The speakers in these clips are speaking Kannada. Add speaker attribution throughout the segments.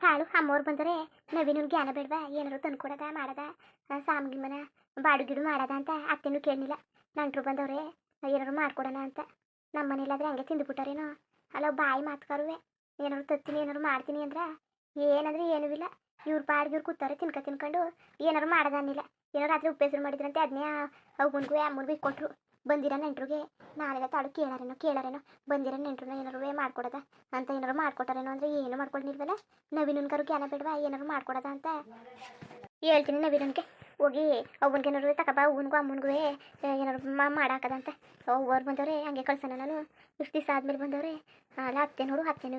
Speaker 1: ತಾಳು ಅಮ್ಮವ್ರು ಬಂದರೆ ನವೀನನ್ ಜ್ಞಾನ ಬೇಡವಾ? ಏನಾರು ತಂದ್ಕೊಡದ, ಮಾಡದ? ಸಾಮ್ಗಿ ಮನ ಬಾಡುಗಿಡು ಮಾಡದ ಅಂತ ಅತ್ತೆನೂ ಕೇಳಲಿಲ್ಲ ನಂಟರು ಬಂದವ್ರೆ ಏನಾರು ಮಾಡ್ಕೊಡೋಣ ಅಂತ. ನಮ್ಮ ಮನೇಲಾದ್ರೆ ಹಂಗೆ ತಿಂದುಬಿಟ್ಟಾರೇನೋ? ಅಲ್ಲ ಬಾಯಿ ಮಾತ್ಕಾರುವೆ. ಏನಾರು ತತ್ತೀನಿ ಏನಾರು ಮಾಡ್ತೀನಿ ಅಂದ್ರೆ ಏನಂದ್ರೆ ಏನೂ ಇಲ್ಲ. ಇವ್ರು ಬಾಡಿಗೆ ಇವ್ರು ಕೂತಾರೆ ತಿನ್ಕ ತಿನ್ಕೊಂಡು ಏನಾರು ಮಾಡದನ್ನಿಲ್ಲ ಏನಾರು ರಾತ್ರಿ ಉಪ್ಪೆಸರು ಮಾಡಿದ್ರಂತೆ ಅದನ್ನೇ ಅವನಿಗೂ ಅಮ್ಮನಿಗೂ ಕೊಟ್ಟರು ಬಂದಿರೋ ನೆಂಟ್ರಿಗೆ? ನಾಳೆಲ್ಲ ತಾಳು ಕೇಳಾರೇನೋ ಕೇಳಾರೇನೋ. ಬಂದಿರೋ ನೆಂಟ್ರನ್ನ ಏನಾರು ಮಾಡ್ಕೊಡದ? ಅಂತ ಏನಾರು ಮಾಡ್ಕೊಟ್ಟಾರೇನೋ ಅಂದ್ರೆ ಏನು ಮಾಡ್ಕೊಂಡಿಲ್ವಲ್ಲ ಕರು ಜ್ಞಾನ ಬೇಡವಾ? ಏನಾರು ಮಾಡ್ಕೊಡದ ಅಂತ? ಹೇಳ್ತೀನಿ ನವೀನನ್ಗೆ. ಹೋಗಿ ಅವನ್ಗೆ ಏನಾರು ತಕಬಾ ಅವನಿಗೂ ಅಮ್ಮನಿಗೂ ಏನಾರು ಮಾಡಾಕದ ಮಾಡಾಕದಂತೆ. ಅವ್ರು ಬಂದವ್ರೆ, ಹಂಗೆ ಕಳ್ಸೋಣ ನಾನು. ಇಷ್ಟು ದಿವಸ ಆದ್ಮೇಲೆ ಬಂದವ್ರೆ ಅಲ್ಲ ಅತ್ತೆನೋರು ಅತ್ತೆನೂ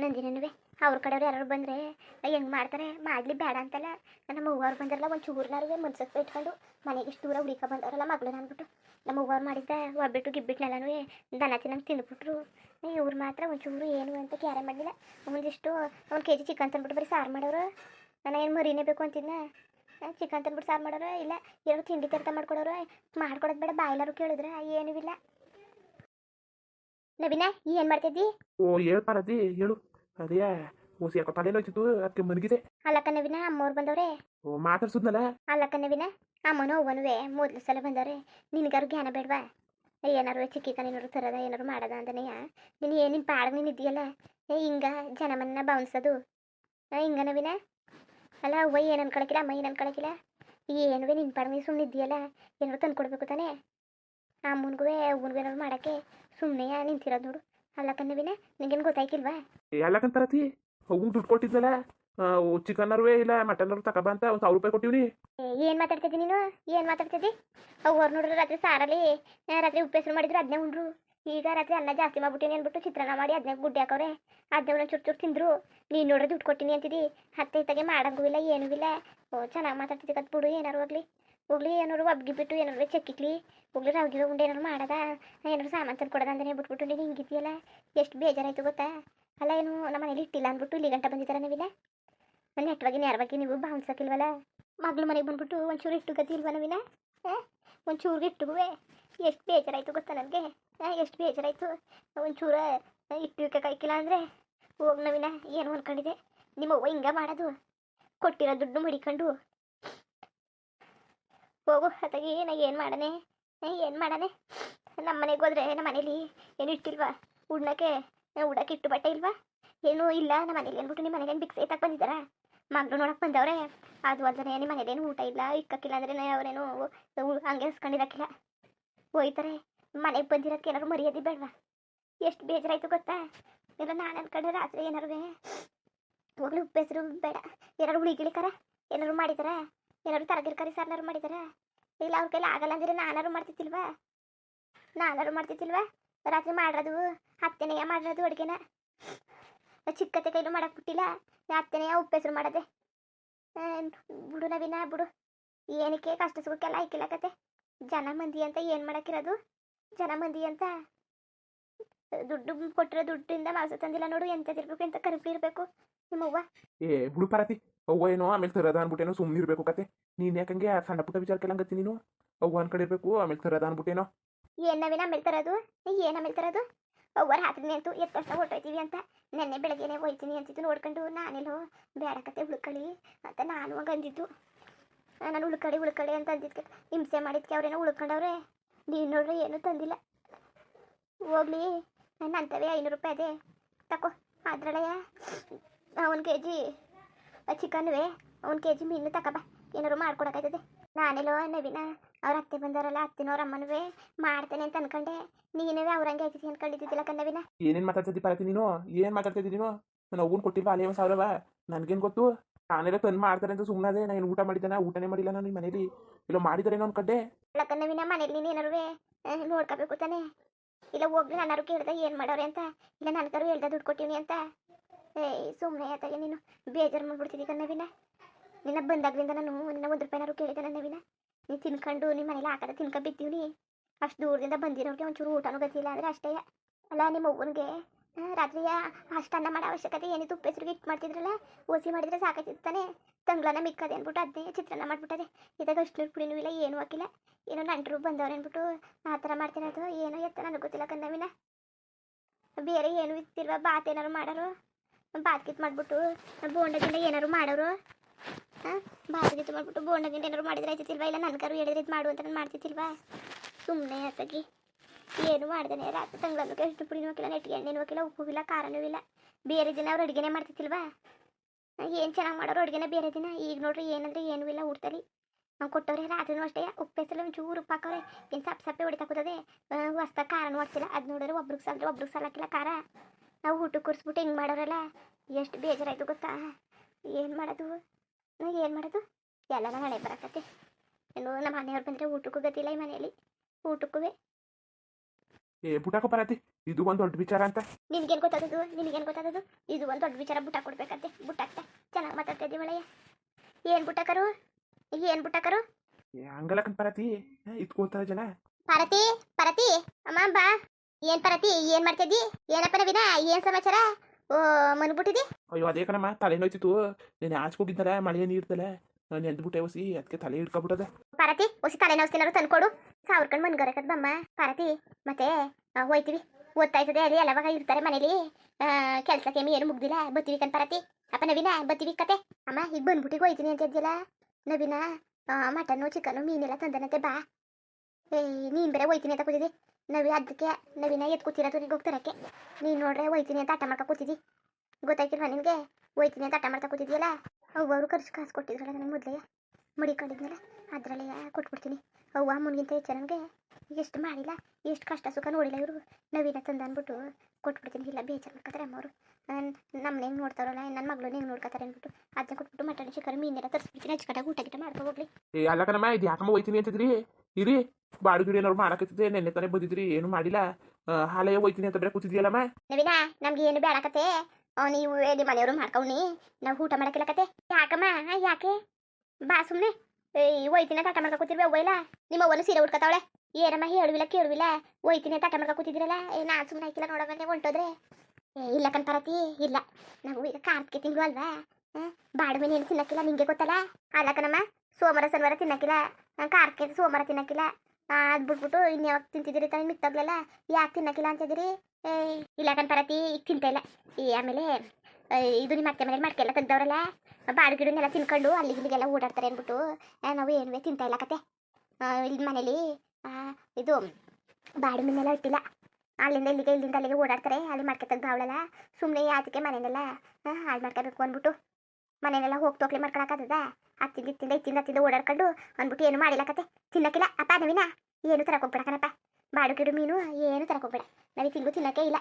Speaker 1: ನಂದಿನೂ ಅವ್ರ ಕಡೆಯವ್ರು ಯಾರು ಬಂದರೆ ಹೆಂಗೆ ಮಾಡ್ತಾರೆ? ಮಾಡಲಿ ಬೇಡ ಅಂತಲ್ಲ. ನಮ್ಮ ಅವ್ವರು ಬಂದಾರಲ್ಲ, ಒಂದು ಚೂರ್ನಾರುವೆ ಮನ್ಸಕ್ಕೆ ಇಟ್ಕೊಂಡು ಮನೆಗೆ ಇಷ್ಟು ದೂರ ಹುಡುಕ ಬಂದವರಲ್ಲ ಮಗಳು ಅಂದ್ಬಿಟ್ಟು. ನಮ್ಮ ಅವ್ವರು ಮಾಡಿದ್ದ ಒಬ್ಬಿಟ್ಟು ಗಿಬ್ಬಿಟ್ನೆಲ್ಲನೂ ದನ ತಿನ್ನಂಗೆ ತಿಂದ್ಬಿಟ್ರು. ಇವ್ರು ಮಾತ್ರ ಒಂಚೂರು ಏನು ಅಂತ ಕ್ಯಾರೆ ಮಾಡಲಿಲ್ಲ. ಒಂದಿಷ್ಟು, ಒಂದು ಕೆ ಜಿ ಚಿಕನ್ ತಂದ್ಬಿಟ್ಟು ಬರೀ ಸಾರು ಮಾಡೋರು. ನಾನು ಏನು ಮರಿನೇ ಬೇಕು ಅಂತಿದ್ನ? ಚಿಕನ್ ತಂದ್ಬಿಟ್ಟು ಸಾರು ಮಾಡೋರು? ಇಲ್ಲ ಎರಡು ತಿಂಡಿ ತರ್ತ ಮಾಡ್ಕೊಡೋರು? ಮಾಡ್ಕೊಡೋದು ಬೇಡ ಬಾಯ್ಲಾರು ಕೇಳಿದ್ರೆ ಏನೂ ಇಲ್ಲ. ನವೀನ ಏನು ಮಾಡ್ತಿದ್ದಿ?
Speaker 2: ಓ ಹೇಳು ಪಾರದಿ ಹೇಳು. ಅದೇ ಓಸಿ ಯಾಕೋ ತಲೆನೋಯ್ತಿತ್ತು ಅದಕ್ಕೆ ಮನಗಿದೆ
Speaker 1: ಅಲ್ಲಕ್ಕ ನವೀನ ಅಮ್ಮವ್ರು ಬಂದವ್ರೆ?
Speaker 2: ಓ ಮಾತಾಡ್ಸುದ್ನಲ್ಲ?
Speaker 1: ಅಲ್ಲಕ್ಕ ನವೀನ ಅಮ್ಮನೂ ಅವ್ವನುವೆ ಮೊದಲು ಸಲ ಬಂದವ್ರೆ. ನಿನಗಾರು ಜ್ಞಾನ ಬೇಡವಾ? ಏನಾರು ಚಿಕ್ಕಿಕ ಏನಾರು ತರದ ಏನಾರು ಮಾಡದ ಅಂದನೆಯ ನೀನು ಏನಿನ್ ಪಾಡ್ ನೀನು ಇದೆಯಲ್ಲ ಏ ಹಿಂಗ ಜನಮನ್ನ ಬೌನ್ಸೋದು. ಹಿಂಗ ನವೀನ? ಅಲ್ಲ ವೈ ಏನು ಅನ್ಕೊಳಕಿಲ್ಲ ಮೈ ಏನು ಅನ್ಕೊಳಕಿಲ್ಲ. ಏನುವೆ ನಿನ್ನ ನೀನು ಸುಮ್ಮನೆ ಇದೆಯಲ್ಲ ಏನಾರು ತಂದು ಕೊಡ್ಬೇಕು ತಾನೇ? ಆ ಮುನ್ಗುವೆ ಏನಾದ್ರು ಮಾಡೋಕ್ಕೆ ಸುಮ್ಮನೆ ನಿಂತಿರೋದು ನೋಡು. ಅಲ್ಲ ಕನ್ನವಿನ ನಿಂಗೇನು ಗೊತ್ತಾಯ್ಕಿಲ್ವಾ?
Speaker 2: ಎಲ್ಲಕ್ಕಂತಾರತಿ ಹೋಗಿ ದುಡ್ಡು ಕೊಟ್ಟಿದ್ನಲ್ಲ ಅರ್ವೇ ಇಲ್ಲ ಮಟನ್ನರು ತಕಬ ಅಂತ ಒಂದು ಸಾವಿರ ರೂಪಾಯಿ ಕೊಟ್ಟಿವ್ನಿ.
Speaker 1: ಏನು ಮಾತಾಡ್ತಿದ್ದಿ ನೀನು? ಏನು ಮಾತಾಡ್ತಿದ್ದಿ? ಅವ್ರು ನೋಡಿದ್ರು ರಾತ್ರಿ ಸಾರಲ್ಲಿ ರಾತ್ರಿ ಉಪ್ಪೆಸರು ಮಾಡಿದ್ರು ಅದನ್ನೇ ಉಂಡ್ರು. ಈಗ ರಾತ್ರಿ ಅನ್ನ ಜಾಸ್ತಿ ಮಾಡ್ಬಿಟ್ಟಿನಿ ಅಂದ್ಬಿಟ್ಟು ಚಿತ್ರಾನ್ನ ಮಾಡಿ ಅದನ್ನ ಗುಡ್ಡೆ ಹಾಕೋರೆ ಅದನ್ನ ಚೂರು ಚೂರು ತಿಂದ್ರು. ನೀನು ನೋಡ್ರೆ ದುಡ್ಡು ಕೊಟ್ಟಿನಿ ಅಂತಿದ್ದಿ ಹತ್ತೆ ಇತ್ತಾಗೆ ಮಾಡಂಗೂ ಇಲ್ಲ, ಏನೂ ಇಲ್ಲ. ಓ, ಚೆನ್ನಾಗಿ ಮಾತಾಡ್ತಿದ್ದೆ ಕತ್ ಬಿಡು, ಏನಾರು ಹೋಗ್ಲಿ. ಹೋಗ್ಲಿ, ಏನಾರು ಒಬ್ಗಿ ಬಿಟ್ಟು ಏನಾರು ಚೆಕ್ಕಿಕ್ಲಿ. ಹೋಗ್ಲಿ ರವಿಗೆ ಉಂಡೆ ಏನಾರು ಮಾಡದ. ಏನಾರು ಸಾಮಾನು ತಂದು ಕೊಡದ ಅಂದ್ರೆ ಬಿಟ್ಬಿಟ್ಟು, ನೀನು ಹಿಂಗಿದ್ಯಲ್ಲ ಎಷ್ಟು ಬೇಜಾರಾಯ್ತು ಗೊತ್ತಾ? ಅಲ್ಲ, ಏನು ನಮ್ಮ ಮನೇಲಿ ಇಟ್ಟಿಲ್ಲ ಅಂದ್ಬಿಟ್ಟು ಇಲ್ಲಿ ಗಂಟ ಬಂದಿದ್ದಾರ ನೀವಿಲ್ಲ? ನನ್ನ ನೆಟ್ವಾಗಿ ನೇರವಾಗಿ ನೀವು ಭಾವಿಸಕ್ಕಿಲ್ವಲ್ಲ ಮಗಳು ಮನೆಗೆ ಬಂದ್ಬಿಟ್ಟು ಒಂಚೂರು ಇಟ್ಟು ಗತಿ ಇಲ್ವ ನವೀನ ಒಂಚೂರು ಇಟ್ಟುಗುವೆ ಎಷ್ಟು ಬೇಜಾರಾಯಿತು ಗೊತ್ತಾ ನನಗೆ? ಎಷ್ಟು ಬೇಜಾರಾಯಿತು? ಒಂಚೂರ ಇಟ್ಟು ಕಾಯ್ಕಿಲ್ಲ ಅಂದರೆ ಹೋಗಿ ನವೀನ, ಏನು ಅನ್ಕೊಂಡಿದೆ ನಿಮ್ಮ ಅವ್ವ ಹಿಂಗ ಮಾಡೋದು. ಕೊಟ್ಟಿರೋ ದುಡ್ಡು ಮಡಿಕೊಂಡು. ಹೋಗು ಅದಾಗಿ ನಾ ಏನು ಮಾಡನೆ? ಏನು ಮಾಡನೆ? ನಮ್ಮ ಮನೆಗೆ ಹೋದ್ರೆ ನಮ್ಮ ಮನೇಲಿ ಏನು ಇಟ್ಟಿಲ್ವಾ? ಉಣ್ಣಕ್ಕೆ ಉಡಕ್ಕೆ ಇಟ್ಟು ಬಟ್ಟೆ ಇಲ್ವಾ? ಏನೂ ಇಲ್ಲ ನಮ್ಮ ಮನೇಲಿ ಅಂದ್ಬಿಟ್ಟು ನಿಮ್ಮ ಮನೇಲಿ ಬಿಕ್ಸ್ ಏತಕ್ಕೆ ಬಂದಿದ್ದಾರಾ? ಮಗಳು ನೋಡಕ್ಕೆ ಬಂದವ್ರೆ. ಅದು ಅಲ್ಲದೆ ನಿಮ್ಮ ಮನೇಲೇನು ಊಟ ಇಲ್ಲ, ಇಕ್ಕಕ್ಕಿಲ್ಲ ಅಂದ್ರೆ ಅವರೇನು ಹಂಗೆ ಹಸ್ಕೊಂಡಿರಕ್ಕಿಲ್ಲ. ಹೋಯ್ತಾರೆ, ಮನೆಗೆ ಬಂದಿರೋದಕ್ಕೆ ಏನಾದ್ರು ಮರ್ಯಾದೆ ಬೇಡವಾ? ಎಷ್ಟು ಬೇಜಾರಾಯ್ತು ಗೊತ್ತಾ? ಇಲ್ಲ ನಾನು ಅನ್ಕೊಂಡೆ ರಾತ್ರಿ ಏನಾರು ಹೋಗ್ಲಿ ಉಪ್ಪೆಸರು ಬೇಡ. ಏನಾರು ಹುಳಿಗಿಳಿಕರ ಏನಾರು ಮಾಡಿದಾರ? ಏನಾರು ತರಗಿರ್ಕರಿ ಸರ್ನಾರು ಮಾಡಿದಾರ? ಇಲ್ಲ, ಅವ್ರ ಕೈಲಿ ಆಗಲ್ಲ ಅಂದ್ರೆ ನಾನಾರು ಮಾಡ್ತಿತ್ತಿಲ್ವಾ ನಾನಾರು ಮಾಡ್ತಿತ್ತಿಲ್ವಾ ರಾತ್ರಿ ಮಾಡೋದು ಹತ್ತೆನೆಯ ಮಾಡೋದು ಅಡುಗೆನ. ಚಿಕ್ಕತೆ ಕೈಲೂ ಮಾಡಕ್ ಬಿಟ್ಟಿಲ್ಲ ಅತ್ತೆನೆಯ ಉಪ್ಪೆಸರು ಮಾಡದೆ. ಬಿಡು ನವೀನ ಬಿಡು. ಏನಕ್ಕೆ ಕಷ್ಟ ಸುಖಕ್ಕೆಲ್ಲ ಹಾಕಿಲ್ಲ ಕತೆ ಜನ ಮಂದಿ ಅಂತ ಏನು ಮಾಡೋಕ್ಕಿರೋದು? ಜನ ಮಂದಿ ಅಂತ ದುಡ್ಡು ಕೊಟ್ಟಿರೋ ದುಡ್ಡಿಂದ ಮಾಸ ತಂದಿಲ್ಲ ನೋಡು ಎಂಥದಿರ್ಬೇಕು ಎಂತ ಕರಿಪಿ ಇರಬೇಕು. ನಿಮ್ಮವ್ವ.
Speaker 2: ಏ ಬಿಡು ಪಾರತಿ ಅವ್ವ ಏನೋ ಆಮೇಲೆ ತರದ ಅನ್ಬಿಟ್ಟೇನೋ ಸುಮ್ಮನೆ ಇರಬೇಕು ಕತೆ. ನೀನ್ ಯಾಕಂಗೆ ಸಣ್ಣ ಪುಟ್ಟ ವಿಚಾರಕ್ಕೆಲ್ಲ ನೀನು? ಅವ್ವ ಅನ್ಕೊಂಡಿರ್ಬೇಕು ಆಮೇಲೆ ತರದ ಅನ್ಬಿಟ್ಟೇನೋ?
Speaker 1: ಏನು ನವೀನ ಆಮೇಲೆ ತರೋದು? ಏನು ಆಮೇಲೆ ತರೋದು? ಅವ್ವರ ಹಾಕಿದ್ನಿ ಅಂತೂ ಎತ್ತ ತಕ್ಷಣ ಹೊರಟೋಯ್ತೀವಿ ಅಂತ ನೆನ್ನೆ ಬೆಳಗ್ಗೆನೆ ಹೋಯ್ತೀನಿ ಅಂತಿದ್ದು ನೋಡ್ಕೊಂಡು ನಾನೆಲ್ಲೋ ಬೇಡಕತ್ತೆ ಉಳ್ಕೊಳ್ಳಿ ಅಂತ ನಾನು ಅಂದಿದ್ದು. ನಾನು ಉಳ್ಕೊಳ್ಳಿ ಉಳ್ಕೊಳ್ಳಿ ಅಂತ ಅಂದಿದ್ಕೆ, ಹಿಂಸೆ ಮಾಡಿದ್ಕೆ ಅವ್ರೇನೋ ಉಳ್ಕೊಂಡವ್ರೆ. ನೀನು ನೋಡ್ರಿ ಏನೂ ತಂದಿಲ್ಲ. ಹೋಗ್ಲಿ, ನನ್ನ ಅಂತವೇ ಐನೂರು ರೂಪಾಯಿ ಅದೇ. ತಕೋ ಅದ್ರೊಳಗೆ ಒಂದು ಕೆ ಜಿ ಚಿಕನ್ವೇ ಒಂದು ಕೆ ಜಿ ಮೀನು ತಕಬ ಏನಾರು ಮಾಡ್ಕೊಡಕ್ಕಾಯ್ತದೆ. ನಾನೆಲ್ಲೋ ನವೀನ ಅವ್ರ ಅತ್ತೆ ಬಂದಾರಲ್ಲ ಅತ್ತಿನವ್ರ ಅಮ್ಮನವೇ ಮಾಡ್ತೇನೆ ಅಂತ ಅನ್ಕೊಂಡೆ. ನೀನವೇ ಅವ್ರಂಗೆ ಆಯ್ತೈತಿ ಅನ್ಕೊಂಡಿದ್ದಿಲ್ಲ ಕಣ್ಣವಿನ
Speaker 2: ಏನೇನ್ ಮಾತಾಡ್ತಿದ್ದಿ ಪಾರತಿ ನೀನು? ಏನು ಮಾತಾಡ್ತಿದ್ದಿ ನೀನು? ನಾನು ಅವ್ನು ಕೊಟ್ಟಿಲ್ವಾ ಅಲ್ಲೇ ಒಂದ್ ಸಾವಿರವ? ನನ್ಗೇನ್ ಗೊತ್ತು? ನಾನೆಲ್ಲ ತಂದು ಮಾಡ್ತಾರೆ ಅಂತ ಸುಮ್ಮನೆ ನಾನು ಊಟ ಮಾಡಿದ್ದಾನ? ಊಟನೇ ಮಾಡಿಲ್ಲ ನಾನು ನಿಮ್ಮ ಮನೇಲಿ. ಇಲ್ಲ ಮಾಡಿದಾರೇನೋ ಅನ್ಕೊಂಡೆ?
Speaker 1: ಇಲ್ಲ ಕಣ್ಣವಿನ ಮನೇಲಿ ನೀನು ಏನಾರು ನೋಡ್ಕೋಬೇಕು ತಾನೆ. ಇಲ್ಲ ಹೋಗ್ಲಿ ನಾನಾರು ಕೇಳ್ದೆ ಏನು ಮಾಡೋರೆ ಅಂತ. ಇಲ್ಲ ನನಗಾರು ಹೇಳ್ದೆ ದುಡ್ಡು ಕೊಟ್ಟಿನಿ ಅಂತ. ಏಯ್ ಸುಮ್ಮನೆ ಆತಾಗೆ ನೀನು? ಬೇಜಾರು ಮಾಡ್ಬಿಡ್ತಿದ್ದಿ ಕಣ್ಣವಿನ ನಿನ್ನ ಬಂದಾಗ್ಲಿಂದ ನಾನು ನಿನ್ನ ಒಂದು ರೂಪಾಯಿನಾರು ಕೇಳಿದೆ ನನ್ನವಿನ ನೀ ತಿನ್ಕೊಂಡು ನಿಮ್ಮ ಮನೇಲಿ ಹಾಕದ ತಿನ್ಕೊ ಬಿತ್ತೀವಿ ಅಷ್ಟು ದೂರದಿಂದ ಬಂದಿರೋರಿಗೆ ಒಂಚೂರು ಊಟನೂ ಗೊತ್ತಿಲ್ಲ ಅಂದ್ರೆ ಅಷ್ಟೇ. ಅಲ್ಲ ನಿಮ್ಮ ಅವ್ವನಿಗೆ ರಾತ್ರಿಯ ಅಷ್ಟು ಅನ್ನ ಮಾಡೋ ಅವಶ್ಯಕತೆ ಏನಿತ್ತು? ಉಪ್ಪು ಹೆಸರಿಗೆ ಇಟ್ಟು ಮಾಡ್ತಿದ್ರಲ್ಲ? ಓಸಿ ಮಾಡಿದ್ರೆ ಸಾಕಾಗಿತ್ತಾನೆ ತಾನೆ? ತಂಗ್ಳನ ಮಿಕ್ಕದೆ ಅಂದ್ಬಿಟ್ಟು ಅದನ್ನೇ ಚಿತ್ರಾನ್ನ ಮಾಡ್ಬಿಟ್ಟದೆ. ಇದಾಗ ಅಷ್ಟು ಪುಡಿನೂ ಇಲ್ಲ, ಏನು ಹಾಕಿಲ್ಲ. ಏನೋ ನಂಟರು ಬಂದವ್ರು ಅಂದ್ಬಿಟ್ಟು ಆ ಥರ ಮಾಡ್ತೀನಿ ಅದು. ಏನೋ ಎತ್ತ ನನಗೆ ಗೊತ್ತಿಲ್ಲ ಕಣ್ಣವಿನ ಬೇರೆ ಏನು ಇತ್ತಿಲ್ವ? ಬಾತ್ ಏನಾರು ಮಾಡೋರು? ಬಾತ್ಕಿತ್ ಮಾಡಿಬಿಟ್ಟು, ಬೋಂಡ ಗಿಂಡ ಏನಾರು ಮಾಡೋರು? ಹಾಂ ಬಾತ್ಕಿತ್ ಮಾಡಿಬಿಟ್ಟು ಬೋಂಡ ಗಿಂಡ ಏನಾರು ಮಾಡಿದ್ರೆ ಆಯ್ತಿಲ್ವಾ ಇಲ್ಲ ನನ್ಗಾರು ಹೇಳಿದ್ರೆ ಇದು ಮಾಡು ಅಂತ ನಾನು ಮಾಡ್ತಿತ್ತಿಲ್ವಾ? ಸುಮ್ಮನೆ ಆತಗಿ ಏನು ಮಾಡ್ದೇನೆ? ರಾತ್ರಿ ತಂಗ್ಳನ್ನು ಎಷ್ಟು ಪುಡಿನೂ ಹಾಕಿಲ್ಲ ನೆಟ್ಟಿಗೆ ಎಣ್ಣೆನೂ ಹಾಕಿಲ್ಲ ಉಪ್ಪು ಇಲ್ಲ ಖಾರನೂ ಇಲ್ಲ ಬೇರೆ ದಿನ ಅವ್ರು ಅಡುಗೆನೇ ಮಾಡ್ತಿತ್ತಿಲ್ವಾ? ಏನು ಚೆನ್ನಾಗಿ ಮಾಡೋರು ಅಡುಗೆನೇ ಬೇರೆ ದಿನ? ಈಗ ನೋಡ್ರಿ, ಏನಂದ್ರೆ ಏನೂ ಇಲ್ಲ ಊಟದಲ್ಲಿ. ನಾವು ಕೊಟ್ಟವ್ರೆ ರಾತ್ರಿನೂ ಅಷ್ಟೇ. ಉಪ್ಪು ಹೆಸರು ಒಂಚೂರು ಉಪ್ಪು ಹಾಕೋರೆ ಏನು ಸಪ್ಪೆ ಸಪ್ಪೆ ಹೊಡಿತಾ ಕೂತದೆ? ಹೊಸ್ದಾಗಿ ಖಾರನೂ ಹಾಕ್ತಿಲ್ಲ ಅದು ನೋಡಿದ್ರೆ ಒಬ್ರಿಗೆ ಸಲ್ದ್ರೆ ಒಬ್ರಿಗೆ ಸಲ ಹಾಕಿಲ್ಲ ಖಾರ. ನಾವು ಊಟಕ್ಕೆ ಕೂರಿಸ್ಬಿಟ್ಟು ಹಿಂಗೆ ಮಾಡೋರಲ್ಲ. ಎಷ್ಟು ಬೇಜಾರಾಯ್ತು ಗೊತ್ತಾ? ಏನು ಮಾಡೋದು? ಏನು ಮಾಡೋದು? ಎಲ್ಲರ ಮನೆ ಹಣೆ ಬರಕತ್ತೆ. ಏನು ನಮ್ಮ ಮನೆಯವ್ರು ಬಂದರೆ ಊಟಕ್ಕೂ ಗತಿಲ್ಲ ಈ ಮನೆಯಲ್ಲಿ. ಊಟಕ್ಕೂ
Speaker 2: ಏ ಬುಟಾಕ ಪರತಿ ಇದು ಒಂದು ದೊಡ್ಡ ವಿಚಾರ ಅಂತ.
Speaker 1: ನಿನ್ಗೇನು ಗೊತ್ತಾದದು ನಿನಗೇನು ಗೊತ್ತಾದದು ಇದು ಒಂದು ದೊಡ್ಡ ವಿಚಾರ ಬುಟ್ಟ ಕೊಡ್ಬೇಕಂತೆ ಬುಟ್ಟಾಕ್ತ ಚೆನ್ನಾಗಿ ಮಾತಾಡ್ತಾ ಇದ್ದೀವಿ ಏನ್ ಏನು ಬುಟ್ಟಕರು ಏನು ಬುಟ್ಟಕರು
Speaker 2: ಏ ಹಂಗಲಕ್ಕನ್ ಪರತಿ ಇದ್ಕೋತಾರ ಜನ.
Speaker 1: ಪರತಿ ಪರತಿ ಅಮ್ಮ ಬಾ. ಏನ್ ಪರತಿ? ಏನ್ ಮಾಡ್ತಿದ್ದಿ? ಏನಪ್ಪ ನವೀನ? ಏನ್ ಸಮಾಚಾರ? ಮನ್ಬಿಟ್ಟಿದಿ
Speaker 2: ಅಯ್ಯೋ ಅದೇ ಕಣಮ್ಮ ತಲೆ ನೋಯ್ತಿತ್ತು ನೀನು ಆಚೆ ಹೋಗಿದ್ದಲ್ಲ ನಾನು ನೀರ್ತಲ್ಲ ನೆಂದ್ಬಿಟ್ಟೆ ಹೊಸಿ ಅದಕ್ಕೆ ತಲೆ ಹಿಡ್ಕೊಬಿಟ್ಟದೆ
Speaker 1: ಪಾರತಿ ಹೊಸಿ ತಲೆನೋಸ್ತಿನಾರು ತಂದ್ಕೊಡು ಸಾವಿರ್ಕಂಡ್ ಮನ್ಗರಕದ್ ಬಮ್ಮ ಪಾರತಿ ಮತ್ತೆ ಹೋಯ್ತೀವಿ ಓದ್ತಾಯ್ತದೆ ಅಲ್ಲಿ ಎಲ್ಲವಾಗ ಇರ್ತಾರೆ ಮನೇಲಿ ಕೆಲ್ಸಕ್ಕೆ ಏನು ಮುಗ್ದಿಲ್ಲ ಬತ್ತೀವಿ ಕಣ್ ಪಾರತಿ ಅಪ್ಪ ನವೀನ ಬತ್ತೀವಿ ಕತೆ ಅಮ್ಮ ಈಗ ಬಂದ್ಬಿಟ್ಟಿಗೆ ಹೋಯ್ತೀನಿ ಅಂತ ಇದ್ದಿಲ್ಲ ನವೀನ ಮಟನ್ನು ಚಿಕನ್ನು ಮೀನೆಲ್ಲ ತಂದನಂತೆ ಬಾ ಏ ನೀನ್ ಬೇರೆ ಹೋಯ್ತೀನಿ ಅಂತ ಕೂತಿದ್ದಿ ನವಿ ಅದಕ್ಕೆ ನವೀನ ಎತ್ ಕೂತಿರೋದು ನಿಂಗೆ ಹೋಗ್ತಿರಕ್ಕೆ ನೀನು ನೋಡ್ರೆ ಒಯ್ತೀನಿ ಅಂತ ಆಟ ಮಾಡ್ಕೊ ಕೂತಿದ್ದಿ ಗೊತ್ತಾಯ್ತಿಲ್ವಾ ನಿನಗೆ ಒಯ್ತೀನಿ ಅಂತ ಆಟ ಮಾಡ್ತಾ ಕೂತಿದ್ಯಲ್ಲ? ಅವರು ಖರ್ಚು ಕಾಸು ಕೊಟ್ಟಿದ್ರಲ್ಲ ನನಗೆ ಮೊದಲೇ ಮಡಿಕೊಂಡಿದ್ನಲ್ಲ? ಅದರಲ್ಲೇ ಕೊಟ್ಬಿಡ್ತೀನಿ. ಅವ್ವ ಮುನ್ಗಿಂತ ನನಗೆ ಎಷ್ಟು ಮಾಡಿಲ್ಲ ಎಷ್ಟು ಕಷ್ಟ ಸುಖ ನೋಡಿಲ್ಲ ಇವರು. ನವೀನ ತಂದು ಅಂದ್ಬಿಟ್ಟು ಕೊಟ್ಬಿಡ್ತೀನಿ. ಇಲ್ಲ ಬೇಜಾರು ಮಾಡ್ಕೋತಾರೆ ಅಮ್ಮವರು ನಮ್ಮನ್ನ ಹೆಂಗೆ ನೋಡ್ತಾರಲ್ಲ ನನ್ನ ಮಗಳು ಹೆಂಗೆ ನೋಡ್ಕೋತಾರೆ ಅಂದ್ಬಿಟ್ಟು ಅದನ್ನ ಕೊಟ್ಬಿಟ್ಟು ಮಟನ್ ಚಿಕನ್ ಮೀನೆಲ್ಲ ತರಿಸ್ಬಿಡ್ತೀನಿ. ಅಚ್ಚುಕಟ್ಟಾಗಿ ಊಟ ಗಿಟ ಮಾಡ್ಕೊ ಹೋಗ್ಲಿ.
Speaker 2: ಏ ಅಲ್ಲ ಕಣಮ್ಮ ಇದು ಯಾಕಮ್ಮ ಹೋಯ್ತೀನಿ ಅಂತಿದ್ರಿ? ಇರಿ ಬಾಡುಗಿಡಿ ಏನಾರು ಮಾಡಕತ್ತಿದ್ದೆ ನೆನ್ನೆ ತಾನೇ ಬಂದಿದ್ರಿ ಏನು ಮಾಡಿಲ್ಲ. ಹಾಲೇ ಹೋಯ್ತೀನಿ ಅಂತ ಬೇರೆ ಕೂತಿದ್ಯಲ್ಲಮ್ಮ?
Speaker 1: ನವೀನ ನಮ್ಗೆ ಏನು ಬೇಡಕತೆ ನೀವು ಎಲ್ಲಿ ಮನೆಯವರು ಮಾಡ್ಕೊಂಡಿ ನಾವು ಊಟ ಮಾಡಕ್ಕಿಲ್ಲ ಕತೆ ಯಾಕಮ್ಮ ಯಾಕೆ? ಬಾ ಸುಮ್ಮನೆ ಒಯ್ತೀನಿ ತಾಟ ಮಾಡ್ಕ ಕೂತಿರ್ಬೇ ಅವ್ವ ನಿಮ್ಮ ಅವ್ವನು ಸೀರೆ ಉಟ್ಕೊತಾವಳೆ? ಏನಮ್ಮ ಹೇಳುವಿಲ್ಲ ಕೇಳುವಿಲ್ಲ ಓಯ್ತಿನ ತಾಟ ಮಾಡ್ಕ ಕೂತಿದ್ರಲ್ಲ ಏ ನಾ ಸುಮ್ಮನೆ ಹಾಕಿಲ್ಲ ನೋಡೋಣ ಹೊಂಟೋದ್ರೆ. ಏ ಇಲ್ಲ ಕಣ್ಪರತಿ ಇಲ್ಲ. ನಾವು ಈಗ ಕಾರ್ತಿಕೆ ತಿಂಗಳು ಅಲ್ವಾ? ಬಾಡುವೆ ಏನು ತಿನ್ನಕ್ಕಿಲ್ಲ ನಿಂಗೆ ಗೊತ್ತಲ್ಲ? ಅಲ್ಲ ಕಣಮ್ಮ ಸೋಮವಾರ ಶನಿವಾರ ತಿನ್ನಕ್ಕಿಲ್ಲ. ಕಾರ್ತಿಕೆ ಸೋಮವಾರ ತಿನ್ನಕ್ಕಿಲ್ಲ. ಅದು ಬಿಟ್ಬಿಟ್ಟು ಇನ್ಯಾವಾಗ ತಿಂತಿದ್ದೀರಿ ತಾನೇ ಮಿಕ್ತಾಗ್ಲಲ್ಲ ಯಾಕೆ ತಿನ್ನಕ್ಕಿಲ್ಲ ಏ, ಇಲ್ಲ ಕಣ್ಪರತಿ ಈಗ ತಿಂತ ಇಲ್ಲ. ಈ ಆಮೇಲೆ ಇದು ನಿಮ್ಮ ಅತ್ತೆ ಮನೇಲಿ ಮಾಡ್ಕೆಲ್ಲ ತೆಗ್ದವ್ರಲ್ಲ? ಬಾಡಿಗಿಡನ್ನೆಲ್ಲ ತಿನ್ಕೊಂಡು ಅಲ್ಲಿ ಇಲ್ಲಿಗೆಲ್ಲ ಓಡಾಡ್ತಾರೆ ಅಂದ್ಬಿಟ್ಟು ನಾವು ಏನು ತಿಂತಾ ಇಲ್ಲ ಕತೆ. ಇಲ್ಲಿ ಮನೇಲಿ ಇದು ಬಾಡಿ ಮೀನೆಲ್ಲ ಇಟ್ಟಿಲ್ಲ. ಅಲ್ಲಿಂದ ಇಲ್ಲಿಗೆ, ಇಲ್ಲಿಂದ ಅಲ್ಲಿಗೆ ಓಡಾಡ್ತಾರೆ. ಅಲ್ಲಿ ಮಾರ್ಕೆಟ್ ತೆಗ್ದು ಅವಳೆಲ್ಲ ಸುಮ್ಮನೆ ಯಾತಕ್ಕೆ ಮನೆಯನ್ನೆಲ್ಲ ಹಾಳು ಮಾಡ್ಕೋಬೇಕು ಅಂದ್ಬಿಟ್ಟು. ಮನೆಯನ್ನೆಲ್ಲ ಹೋಗ್ತೋಕ್ಲಿ ಹೋಗ್ಲಿ ಮಾಡ್ಕೊಳಕ್ಕಾಗದ ಅತ್ತಿಂದ ಇತ್ತಿಂದ ಇತ್ತಿಂದ ಅತ್ತಿಂದ ಓಡಾಡ್ಕೊಂಡು ಅಂದ್ಬಿಟ್ಟು ಏನು ಮಾಡಿಲ್ಲ ಕತೆ. ತಿನ್ನಕ್ಕಿಲ್ಲ ಅಪ್ಪ, ನವೀನ, ಏನು ಕಣಪ್ಪ. ಬಾಡು, ಗಿಡು, ಮೀನು ಏನು ತರಕ್ಕೆ ಹೋಗ್ಬೇಡ ನಾವು ತಿಂಗು ತಿನ್ನಕ್ಕೆ ಇಲ್ಲ.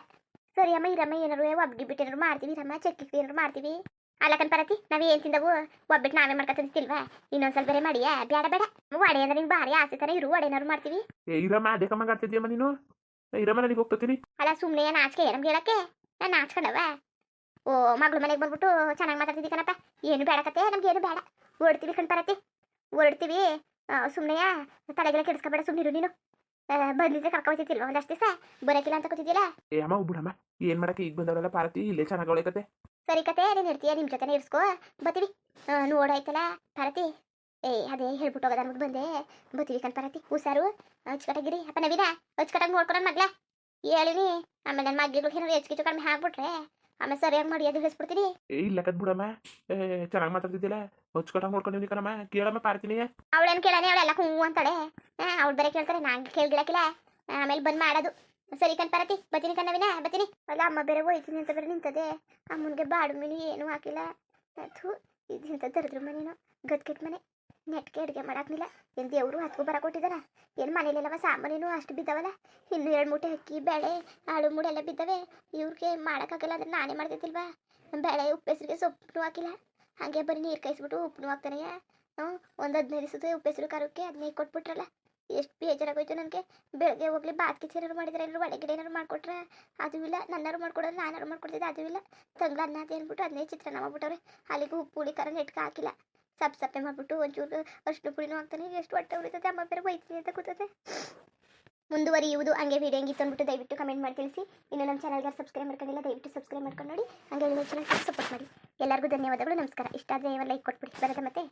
Speaker 1: ಸರಿ ಅಮ್ಮ, ಇರಮ್ಮ ಏನಾರು ಒಬ್ಗಿ ಬಿಟ್ಟು ಏನಾರು ಮಾಡ್ತೀವಿ. ಇರಮ್ಮ ಚಕ್ಕಿ ಏನಾರು ಮಾಡ್ತೀವಿ. ಅಲ್ಲ ಕಣ್ಪರತಿ ನಾವ್ ಏನ್ ತಿಂದವು? ಒಬ್ಬಿಟ್ಟು ನಾವೇ ಮಾಡ್ಕೊತಿಲ್ವಾ ಇನ್ನೊಂದ್ ಸ್ವಲ್ಪ ಬೇರೆ ಮಾಡಿಯಾ? ಬೇಡ ಬೇಡ ವಡೆ ಅಂದ್ರೆ ನಿಂಗೆ ಭಾರಿ ಆಸೆ ತರ ಇರು ವಡೆನಾರು ಮಾಡ್ತೀವಿ.
Speaker 2: ಏ ಇರಮ್ಮ ಅದೇ ಕಮ್ಮ ಆಡ್ತಿದ್ಯಮ್ಮ ನೀನು? ಇರಮ್ಮ ನನಗೆ ಹೋಗ್ತೀನಿ
Speaker 1: ಅಲ್ಲ ಸುಮ್ಮನೆ ನಾಚಿಕೆ ನಮ್ಗೆ ಹೇಳಕ್ಕೆ? ನಾನು ನಾಚ್ಕೊಂಡವ. ಓ ಮಗಳು ಮನೆಗೆ ಬಂದ್ಬಿಟ್ಟು ಚೆನ್ನಾಗಿ ಮಾತಾಡ್ತಿದ್ದಿ ಕಣಪ್ಪ. ಏನು ಬೇಡಕತ್ತೆ ನಮ್ಗೆ ಏನು ಬೇಡ ಓಡ್ತೀವಿ ಕಣ್ಪರತಿ ಓಡ್ತೀವಿ ಸುಮ್ಮನೆಯ ತಲೆಗೆಲ್ಲ ಕೆಡಿಸ್ಕೊಬೇಡ ಸುಮ್ಮನಿರು ನೀನು. ಆ, ಬಂದಿದ್ರೆ ಕರ್ಕೊಬತ್ತಿಲ್ವ ಒಂದಷ್ಟು ದಿವಸ? ಬರೋಕಿಲ್ಲ ಅಂತ ಕೂತಿದ್ದಿಲ್ಲ
Speaker 2: ಏ ಅಮ್ಮ ಬಿಡಮ್ಮ ಏನ್ ಮಾಡಕ್ಕೆ? ಈಗ ಬಂದವರಲ್ಲ ಪಾರತಿ ಇಲ್ಲೇ ಚೆನ್ನಾಗಿ
Speaker 1: ಸರಿ ಕತೆ ನೀನು ಇರ್ತೀಯ ನಿಮ್ಮ ಜೊತೆನೇ ಇರ್ಸ್ಕೋ. ಬತ್ತೀವಿ. ನೋಡಾಯ್ತಲ್ಲ ಪಾರತಿ ಏ ಅದೇ ಹೇಳ್ಬಿಟ್ಟು ಹೋಗೋದು ಅಂದ್ಬಿಟ್ಟು ಬಂದೆ. ಬತ್ತೀವಿ ಕಣ್ ಭಾರತಿ ಹುಷಾರು. ಅಚ್ಚುಕಟ್ಟಾಗಿರಿ ಅಪ್ಪ ನವೀನ. ಅಚ್ಚುಕಟ್ಟಾಗಿ ನೋಡ್ಕೊಳ ಮಗ್ಲ. ಹೇಳಿನಿ ಆಮೇಲೆ ನನ್ನ ಮಗ್ಳಿಗೆ ಏನಾದ್ರು ಹೆಚ್ಚು ಕಡಿಮೆ ಹಾಕ್ಬಿಟ್ರೆ ಆಮೇಲೆ ಸರಿಯಾಗಿ ಮಾಡಿ ಅದು ಇಳಿಸ್ಬಿಡ್ತೀನಿ?
Speaker 2: ಏ ಇಲ್ಲ ಕದ್ ಬಿಡಮ್ಮ ಏ ಚೆನ್ನಾಗಿ ಮಾತಾಡ್ತಿದ್ದಿಲ್ಲ ಹೊಚ್ಕೊಟ್ಟಾಗ ನೋಡ್ಕೊಂಡಿವ್ನಿ ಕಣಮ್ಮ ಕೇಳಮ್ಮ ಪಾರ್ತೀನಿ.
Speaker 1: ಅವಳೇನು ಕೇಳನೆ? ಅವಳೆಲ್ಲ ಹ್ಞೂ ಅಂತಾಳೆ. ಅವ್ಳು ಬೇರೆ ಕೇಳ್ತಾರೆ ನಂಗೆ ಕೇಳ್ಗಿಳಕಿಲ್ಲ ಆಮೇಲೆ ಬಂದು ಮಾಡೋದು. ಸರಿ ಕಣ್ ಪರತಿ ಬತ್ತೀನಿ ಕಣ್ಣವಿನ ಬತ್ತೀನಿ ಅಲ್ಲ ಅಮ್ಮ ಬೇರೆ ಹೋಯ್ತೀನಿ ಅಂತ ಬೇರೆ ನಿಂತದೆ. ಅಮ್ಮನಿಗೆ ಬಾಡು ಮೀನು ಏನೂ ಹಾಕಿಲ್ಲ. ಥೂ ಇದಿಂತ ತರದ್ರು ಮನೇನು ಗದ್ಗೆಟ್ ಮನೆ. ನೆಟ್ಗೆ ಅಡುಗೆ ಮಾಡಾಕ್ನಿಲ್ಲ ಎಂದು ದೇವರು ಹತ್ಕೊ ಬರ ಕೊಟ್ಟಿದ್ದಾರೆ ಏನು ಮನೇಲೆಲ್ಲವ, ಸಾಮಾನೇನು ಅಷ್ಟು ಬಿದ್ದಾವಲ್ಲ? ಇನ್ನು ಎರಡು ಮೂಟೆ ಅಕ್ಕಿ, ಬೇಳೆ, ಆಳು ಮೂಡೆ ಎಲ್ಲ ಬಿದ್ದಾವೆ. ಇವ್ರಿಗೆ ಮಾಡೋಕ್ಕಾಗಲ್ಲ ಅಂದ್ರೆ ನಾನೇ ಮಾಡ್ತಿದ್ದಿಲ್ವಾ ಬೇಳೆ, ಉಪ್ಪೆಸ್ರಿಗೆ ಸೊಪ್ಪು ಹಾಕಿಲ್ಲ. ಹಾಗೆ ಬರೀ ನೀರು ಕಾಯಿಸ್ಬಿಟ್ಟು ಉಪ್ಪು ಹಾಕ್ತಾನೆ ಹ್ಞೂ, ಒಂದು ಹದಿನೈದು ದಿವಸದ ಉಪ್ಪೆಸರು ಖಾರಕ್ಕೆ ಹದಿನೈದು ಕೊಟ್ಬಿಟ್ರಲ್ಲ. ಎಷ್ಟು ಬೇಜಾರಾಗೋಯ್ತು ನನಗೆ. ಬೆಳಗ್ಗೆ ಹೋಗ್ಲಿ ಬಾತ್ ಕಿಚ್ಚ ಏನಾರು ಮಾಡಿದ್ರೆ ಏನಾರು ಒಳಗಡೆ ಏನಾರು ಮಾಡಿಕೊಟ್ರೆ? ಅದು ಇಲ್ಲ, ನನ್ನಾರು ಮಾಡ್ಕೊಡೋದು ನಾನಾರು ಮಾಡ್ಕೊಡ್ತಿದ್ದೆ, ಅದು ಇಲ್ಲ. ತಂಗ್ಳ ಅನ್ನ ಅದನ್ನೇ ಚಿತ್ರಾನ್ನ ಮಾಡ್ಬಿಟ್ಟವ್ರೆ. ಅಲ್ಲಿಗೂ ಉಪ್ಪು, ಹುಳಿ, ಖಾರ ನೆಟ್ಗೆ ಹಾಕಿಲ್ಲ. ಸಪ್ ಸಪ್ಪೆ ಮಾಡಿಬಿಟ್ಟು ಒಂಚೂರು ಅಷ್ಟು ಪುಡಿನೂ ಹಾಕ್ತಾನೆ. ಎಷ್ಟು ಹೊಟ್ಟೆ ಉಳಿತದೆ ಅಮ್ಮ ಬೇರೆ ಬೈತೀನಿ ಅಂತ ಮುಂದುವರಿಯುವುದು ಹಂಗೆ ವೀಡಿಯೋ ಹೆಂಗಿತ್ತು ಅಂದ್ಬಿಟ್ಟು ದಯವಿಟ್ಟು ಕಮೆಂಟ್ ಮಾಡಿ ತಿಳಿಸಿ. ಇನ್ನು ನಮ್ಮ ಚಾನಲ್ಗೆ ಸಬ್ಸ್ಕ್ರೈಬ್ ಮಾಡ್ಕೊಂಡಿಲ್ಲ, ದಯವಿಟ್ಟು ಸಬ್ಸ್ಕ್ರೈಬ್ ಮಾಡ್ಕೊಂಡು ನೋಡಿ. ಹಂಗೆ ಸಪೋರ್ಟ್ ಮಾಡಿ. ಎಲ್ಲರಿಗೂ ಧನ್ಯವಾದಗಳು, ನಮಸ್ಕಾರ. ಇಷ್ಟ ಆದರೆ ಲೈಕ್ ಕೊಟ್ಬಿಡಿ. ಬರೋದ ಮತ್ತೆ.